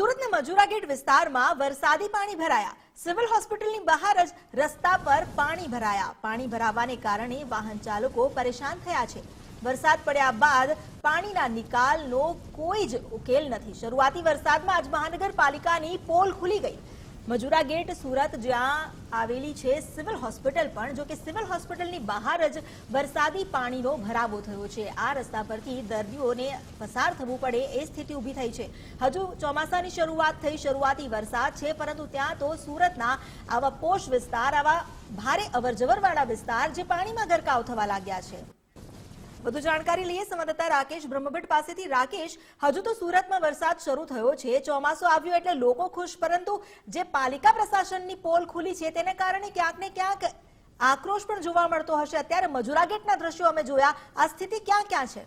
સુરતના મજુરા ગેટ વિસ્તારમાં વરસાદી પાણી ભરાયા. સિવિલ હોસ્પિટલની બહાર જ રસ્તા પર પાણી ભરાયા. પાણી ભરાવાને કારણે વાહન ચાલકો પરેશાન થયા છે. વરસાદ પડ્યા બાદ પાણીના નિકાલનો કોઈ જ ઉકેલ નથી. શરૂઆતી વરસાદમાં આજ મહાનગરપાલિકાની પોલ ખુલી ગઈ. મજુરા ગેટ સુરત જ્યાં આવેલી છે સિવિલ હોસ્પિટલ પણ જો કે સિવિલ હોસ્પિટલની બહાર જ વરસાદી પાણીનો ભરાવો થયો છે. આ રસ્તા પરથી દર્દીઓને પસાર થવું પડે એ સ્થિતિ ઊભી થઈ છે. હજુ ચોમાસાની શરૂઆત થઈ, શરૂઆતી વરસાદ છે, પરંતુ ત્યાં તો સુરતના આવા પોષ વિસ્તાર, આવા ભારે અવરજવરવાળા વિસ્તાર જે પાણીમાં ગરકાવ થવા લાગ્યા છે. વધુ જાણકારી લઈએ સંવાદદાતા રાકેશ બ્રહ્મભટ્ટ પાસેથી. રાકેશ, હજુ તો સુરતમાં વરસાદ શરૂ થયો છે, ચોમાસું આવ્યું એટલે લોકો ખુશ, પરંતુ જે પાલિકા પ્રશાસનની પોલ ખુલી છે તેને કારણે ક્યાંક ને ક્યાંક આક્રોશ પણ જોવા મળતો હશે. અત્યારે મજુરા ગેટના દ્રશ્યો અમે જોયા. આ સ્થિતિ ક્યાં ક્યાં છે?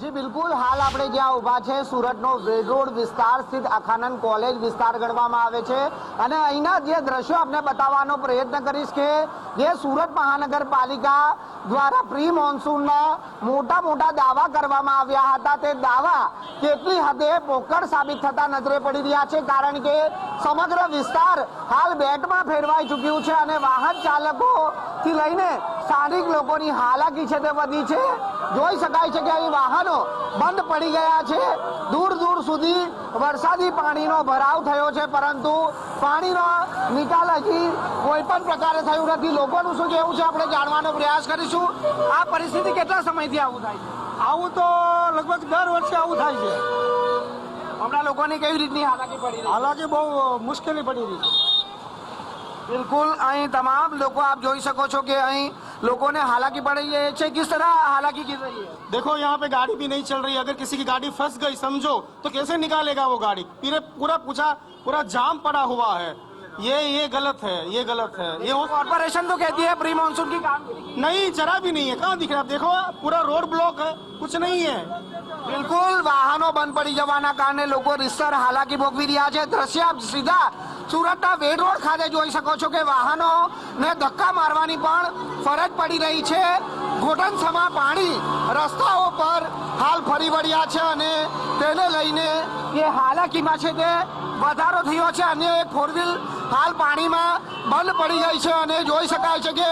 જી, બિલકુલ. હાલ આપણે જ્યાં ઊભા છે, સુરતનો વેડ રોડ વિસ્તાર સ્થિત અખાનંદ કોલેજ વિસ્તાર ગણવામાં આવે છે. અને અહીંના જે દ્રશ્યો આપણે બતાવવાનો પ્રયત્ન કરીશ કે જે સુરત મહાનગરપાલિકા દ્વારા પ્રી મોન્સૂનના મોટા મોટા દાવા કરવામાં આવ્યા હતા. તે દાવા કેટલી હદે પોકળ સાબિત થતા નજરે પડી રહ્યા છે, કારણ કે સમગ્ર વિસ્તાર હાલ બેટમાં ફેરવાઈ ચૂક્યું છે અને વાહન ચાલકો થી લઈને સ્થાનિક લોકોની હાલાકી છે તે વધી છે. જોઈ શકાય છે કે અહીં વાહનો બંધ પડી ગયા છે. દૂર દૂર સુધી વરસાદી પાણીનો ભરાવ થયો છે, પરંતુ પાણીનો નિકાલ હજી કોઈ પણ પ્રકારે થયું નથી. લોકોનું શું કહેવું છે આપણે જાણવાનો પ્રયાસ કરીશું. આ પરિસ્થિતિ કેટલા સમયથી આવું થાય છે? આવું તો લગભગ દર વર્ષે આવું થાય છે. હમણાં લોકોની કેવી રીતની હાલાકી પડી હાલાકી બહુ મુશ્કેલી પડી રહી છે. બિલકુલ અહીં તમામ લોકો આપ જોઈ શકો છો કે અહીં लोगों ने हालाकी पड़ी है किस तरह हालाकी की रही है? देखो, यहाँ पे गाड़ी भी नहीं चल रही अगर किसी की गाड़ी फंस गई, समझो तो कैसे निकालेगा वो गाड़ी? पूरा पूछा, पूरा जाम पड़ा हुआ है। ये ये गलत है ये गलत है ये हो कॉर्पोरेशन तो कहती है प्री मानसून की काम नहीं जरा भी नहीं है कहाँ दिख रहा है आप देखो पूरा रोड ब्लॉक है कुछ नहीं है બિલકુલ વાહનો બંધ પડી જવાના કારણે લોકો રીતસર હાલાકી ભોગવી રહ્યા છે દ્રશ્ય આપ સીધા સુરતના વેડ રોડ ખાતે જોઈ શકો છો કે વાહનો ને ધક્કા મારવાની પણ ફરજ પડી રહી છે ઘોટન સમા પાણી રસ્તાઓ પર હાલ ફરી વળ્યા છે અને તેને લઈને જે હાલાકીમાં છે તે વધારો થયો છે અન્ય એક ફોર વ્હીલ હાલ પાણીમાં બંધ પડી ગઈ છે અને જોઈ શકાય છે કે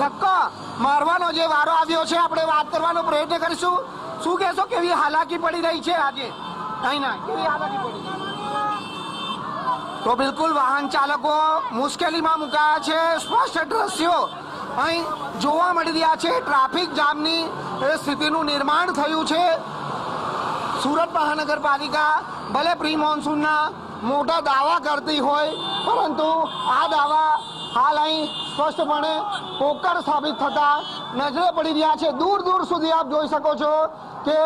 ધક્કા મારવાનો જે વારો આવ્યો છે, આપણે વાત કરવાનો પ્રયત્ન કરીશું. શું કહેશો, કેવી હાલાકી પડી રહી છે આજે? અહીંના કેવી હાલાકી પડી? તો બિલકુલ વાહન ચાલકો મુશ્કેલીમાં મુકાયા છે. સ્પષ્ટ દ્રશ્યો અહીં જોવા મળી રહ્યા છે. ટ્રાફિક જામની સ્થિતિનું નિર્માણ થયું છે. સુરત મહાનગરપાલિકા ભલે પ્રી મોન્સૂનના મોટા દાવા કરતી હોય, પરંતુ આ દાવા હાલ અહીં સ્પષ્ટપણે પોકળ સાબિત થતા નજરે પડી રહ્યા છે. દૂર દૂર સુધી આપ જોઈ શકો છો કે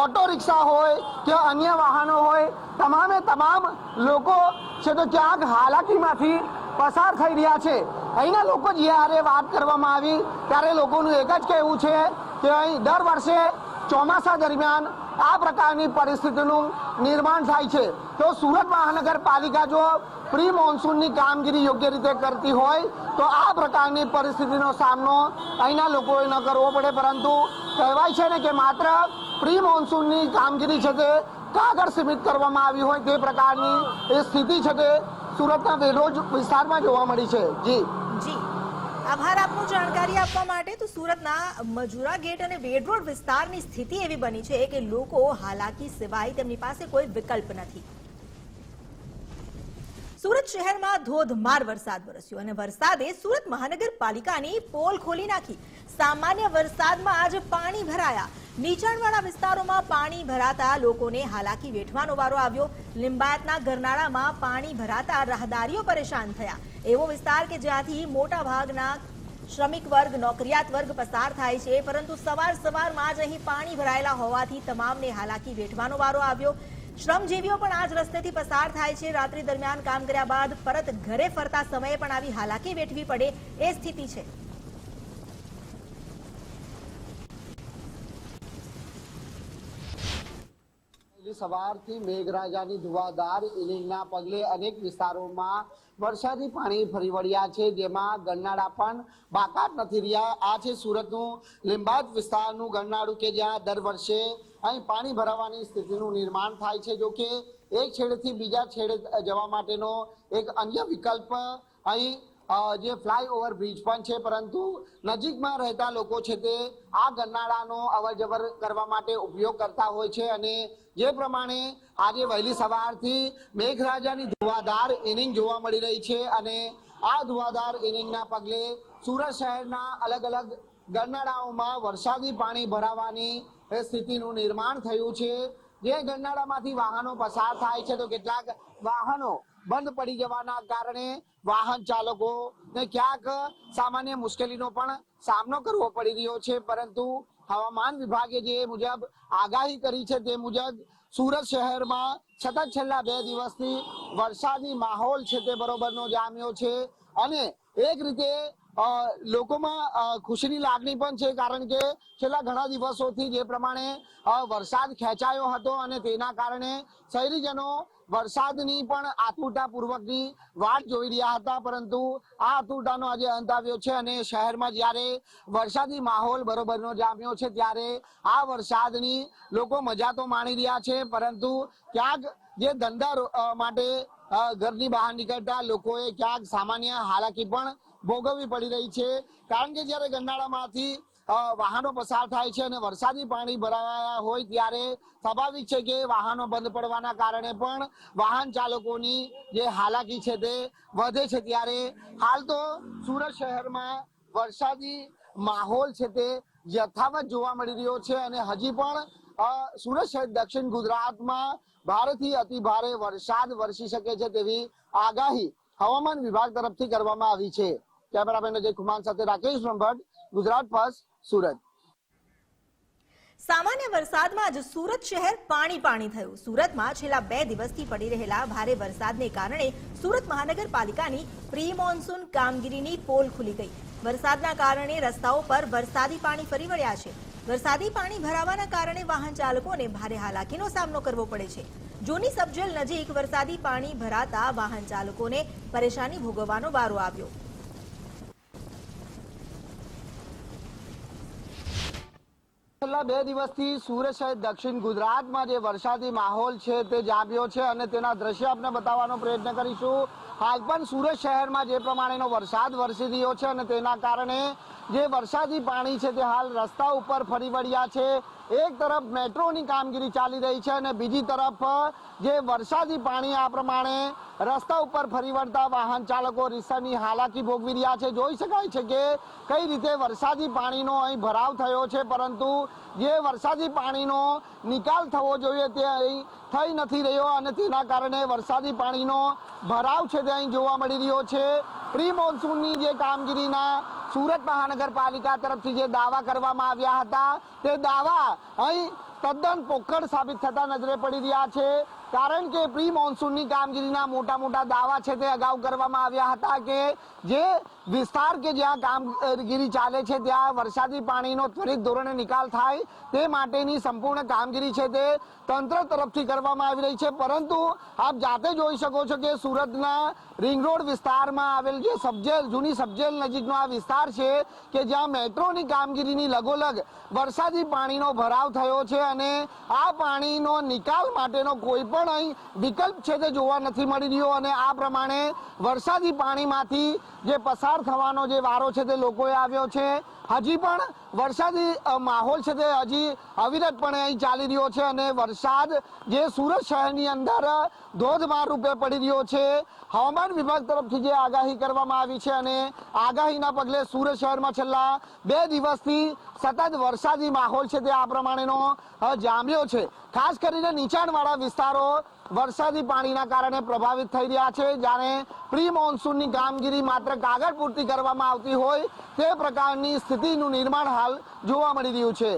ઓટો રિક્ષા હોય કે અન્ય વાહનો હોય, તમામે તમામ લોકો છે તો ક્યાંક હાલાકીમાંથી પસાર થઈ રહ્યા છે. અહીંના લોકો જ્યારે વાત કરવામાં આવી, ત્યારે લોકોનું એક જ કહેવું છે કે અહીં દર વર્ષે ચોમાસા દરમિયાન આ પ્રકારની પરિસ્થિતિનું નિર્માણ થાય છે. તો સુરત મહાનગરપાલિકા જો પ્રી મોન્સૂનની કામગીરી યોગ્ય રીતે કરતી હોય, તો આ પ્રકારની પરિસ્થિતિનો સામનો અહીંના લોકોએ ન કરવો પડે. પરંતુ કહેવાય છે ને કે માત્ર પ્રી મોન્સૂનની કામગીરી છે તે કાગળ સીમિત કરવામાં આવી હોય તે પ્રકારની એ સ્થિતિ છે તે સુરતના વેરોજ વિસ્તારમાં જોવા મળી છે. જી. જી. આભાર આપનો જાણકારી આપવા માટે. તો સુરતના મજુરા ગેટ અને વેડ રોડ વિસ્તારની સ્થિતિ એવી બની છે કે લોકો હાલાકી સિવાય તેમની પાસે કોઈ વિકલ્પ નથી. સુરત શહેરમાં ધોધમાર વરસાદ વરસ્યો અને વરસાદે સુરત મહાનગરપાલિકાની પોલ ખોલી નાખી. સામાન્ય વરસાદમાં આજ પાણી ભરાયા. નીચાણવાળા વિસ્તારોમાં પાણી ભરાતા લોકોને હાલાકી વેઠવાનો વારો આવ્યો. લિંબાયતના ગરનાળામાં પાણી ભરાતા રાહદારીઓ પરેશાન થયા. એવો વિસ્તાર કે જ્યાંથી મોટા ભાગના શ્રમિક વર્ગ, નોકરિયાત વર્ગ પસાર થાય છે, પરંતુ સવાર સવારમાં જ અહીં પાણી ભરાયેલા હોવાથી તમામને હાલાકી વેઠવાનો વારો આવ્યો. શ્રમજીવીઓ પણ આ જ રસ્તેથી પસાર થાય છે. રાત્રિ દરમિયાન કામ કર્યા બાદ પરત ઘરે ફરતા સમયે પણ આવી હાલાકી વેઠવી પડે એ સ્થિતિ છે. સવારથી મેઘરાજાની ધુવાધાર ઇનિંગના પગલે અનેક વિસ્તારોમાં વરસાદી પાણી ફરી વળ્યા છે, જેમાં ગરનાળા પણ બાકાત નથી રહ્યા. આ છે સુરતનું લીંબાદ વિસ્તારનું ગરનાળું કે જ્યાં દર વર્ષે અહીં પાણી ભરાવાની સ્થિતિનું નિર્માણ થાય છે. જો કે એક છેડેથી બીજા છેડે જવા માટેનો એક અન્ય વિકલ્પ અહીં જે ફ્લાયઓવર બ્રિજ પણ છે, પરંતુ નજીકમાં રહેતા લોકો છે તે આ ગરનાળાનો અવર જવર કરવા માટે ઉપયોગ કરતા હોય છે અને જે પ્રમાણે આજે વહેલી સવારથી મેઘરાજાની ધુવાધાર ઇનિંગ જોવા મળી રહી છે અને આ ધુવાધાર ઇનિંગના પગલે સુરત શહેરના અલગ અલગ ગરનાળાઓમાં વરસાદી પાણી ભરાવાની સ્થિતિનું નિર્માણ થયું છે. જે ગરનાળામાંથી વાહનો પસાર થાય છે તો કેટલાક વાહનો બંધ પડી જવાના કારણે વાહન ચાલકો ને ક્યાંક સામાન્ય મુશ્કેલીનો પણ સામનો કરવો પડી રહ્યો છે. પરંતુ હવામાન વિભાગે જે મુજબ આગાહી કરી છે તે મુજબ સુરત શહેરમાં સતત છેલ્લા બે દિવસથી વરસાદી માહોલ છે તે બરોબરનો જામ્યો છે. અને એક રીતે લોકોમાં ખુશીની લાગણી પણ છે કારણ કે છેલ્લા ઘણા દિવસોથી જે પ્રમાણે વરસાદ ખેંચાયો હતો અને તેના કારણે શહેરીજનો વરસાદની પણ આતુરતા પૂર્વકની વાટ જોઈ રહ્યા હતા. પરંતુ આ આતુરતાનો આજે અંત આવ્યો છે અને શહેરમાં જ્યારે વરસાદી માહોલ બરોબરનો જામ્યો છે ત્યારે આ વરસાદની લોકો મજા તો માણી રહ્યા છે, પરંતુ ક્યાંક જે ધંધા માટે ઘરની બહાર નીકળતા લોકોએ ક્યાંક સામાન્ય હાલાકી પણ ભોગવવી પડી રહી છે. કારણ કે જ્યારે ગરનાળામાંથી વાહનો પસાર થાય છે અને વરસાદી પાણી ભરાયા હોય ત્યારે સ્વાભાવિક છે કે વાહનો બંધ પડવાના કારણે પણ વાહન ચાલકોની જે હાલાકી છે તે વધે છે. ત્યારે હાલ તો સુરત શહેરમાં વરસાદી માહોલ છે તે યથાવત જોવા મળી રહ્યો છે અને હજી પણ સુરત શહેર દક્ષિણ ગુજરાતમાં ભારેથી અતિ ભારે વરસાદ વરસી શકે છે તેવી આગાહી હવામાન વિભાગ તરફથી કરવામાં આવી છે. કેમેરામેન અજય કુમાર સાથે રાકેશ બ્રહ્મભટ્ટ ગુજરાત ફર્સ્ટ સુરત. સામાન્ય વરસાદમાં જ સુરત શહેર પાણી પાણી થયું. સુરતમાં છેલ્લા બે દિવસથી પડી રહેલા ભારે વરસાદને કારણે સુરત મહાનગરપાલિકાની પ્રી મોન્સૂન કામગીરીની પોલ ખુલી ગઈ. વરસાદના કારણે રસ્તાઓ પર વરસાદી પાણી ફરી વળ્યા છે. વરસાદી પાણી ભરાવાના કારણે વાહન ચાલકોને ભારે હાલાકીનો સામનો કરવો પડે છે. જૂની સબજેલ નજીક વરસાદી પાણી ભરાતા વાહન ચાલકોને પરેશાની ભોગવવાનો વારો આવ્યો. છેલ્લા બે દિવસથી સુરત શહેર દક્ષિણ ગુજરાતમાં જે વરસાદી માહોલ છે તે જામ્યો છે અને તેના દ્રશ્ય આપણે બતાવવાનો પ્રયત્ન કરીશું. હાલ પણ સુરત શહેરમાં જે પ્રમાણેનો વરસાદ વરસી રહ્યો છે અને તેના કારણે જે વરસાદી પાણી છે તે હાલ રસ્તા ઉપર ફરી વળ્યા છે. એક તરફ મેટ્રોની કામગીરી ચાલી રહી છે અને બીજી તરફ જે વરસાદી પાણી આ પ્રમાણે રસ્તા ઉપર ફરી વળતા વાહન ચાલકો રીસાની હાલાકી ભોગવી રહ્યા છે. જોઈ શકાય છે કે કઈ રીતે વરસાદી પાણીનો અહીં ભરાવ થયો છે, પરંતુ જે વરસાદી પાણીનો નિકાલ થવો જોઈએ તે અહીં થઈ નથી રહ્યો અને તેના કારણે વરસાદી પાણીનો ભરાવ છે તે અહીં જોવા મળી રહ્યો છે. પ્રી મોન્સૂનની જે કામગીરીના સુરત મહાનગરપાલિકા તરફથી જે દાવા કરવામાં આવ્યા હતા, તે દાવા અહીં તદ્દન પોખર સાબિત થતા નજરે પડી રહ્યા છે. કારણ કે પ્રી મોન્સૂનની કામગીરીના મોટા મોટા દાવા છે તે અગાઉ કરવામાં આવ્યા હતા કે જે વિસ્તાર કે જ્યાં કામગીરી ચાલે છે, ત્યાં વરસાદી પાણીનો ત્વરિત ધોરણે નિકાલ થાય, તે માટેની સંપૂર્ણ કામગીરી છે તે તંત્ર તરફથી કરવામાં આવી રહી છે. પરંતુ આપ જાતે જોઈ શકો છો કે સુરતના રિંગ રોડ વિસ્તારમાં આવેલ જે સબજેલ, જૂની સબજેલ નજીકનો આ વિસ્તાર છે કે જ્યાં મેટ્રોની કામગીરીની લગોલગ વરસાદી પાણીનો ભરાવ થયો છે અને આ પાણીનો નિકાલ માટેનો કોઈ પણ અહીં વિકલ્પ છે તે જોવા નથી મળી રહ્યો અને આ પ્રમાણે વરસાદી પાણીમાંથી જે પસાર થવાનો જે વારો છે તે લોકોએ આવ્યો છે. હજી પણ વરસાદી માહોલ છે તે હજી અવિરતપણે અહીં ચાલી રહ્યો છે અને વરસાદ જે સુરત શહેરની અંદર ધોધમાર રૂપે પડી રહ્યો છે. હવામાન વિભાગ તરફથી જે આગાહી કરવામાં આવી છે અને આગાહીના પગલે સુરત શહેરમાં છેલ્લા બે દિવસથી સતત વરસાદી માહોલ છે તે આ પ્રમાણેનો જામ્યો છે. ખાસ કરીને નીચાણવાળા વિસ્તારો વરસાદી પાણીના કારણે પ્રભાવિત થઈ રહ્યા છે. જ્યારે પ્રી મોન્સૂનની કામગીરી માત્ર કાગળ પૂરતી કરવામાં આવતી હોય તે પ્રકારની સ્થિતિનું નિર્માણ હાલ જોવા મળી રહ્યું છે.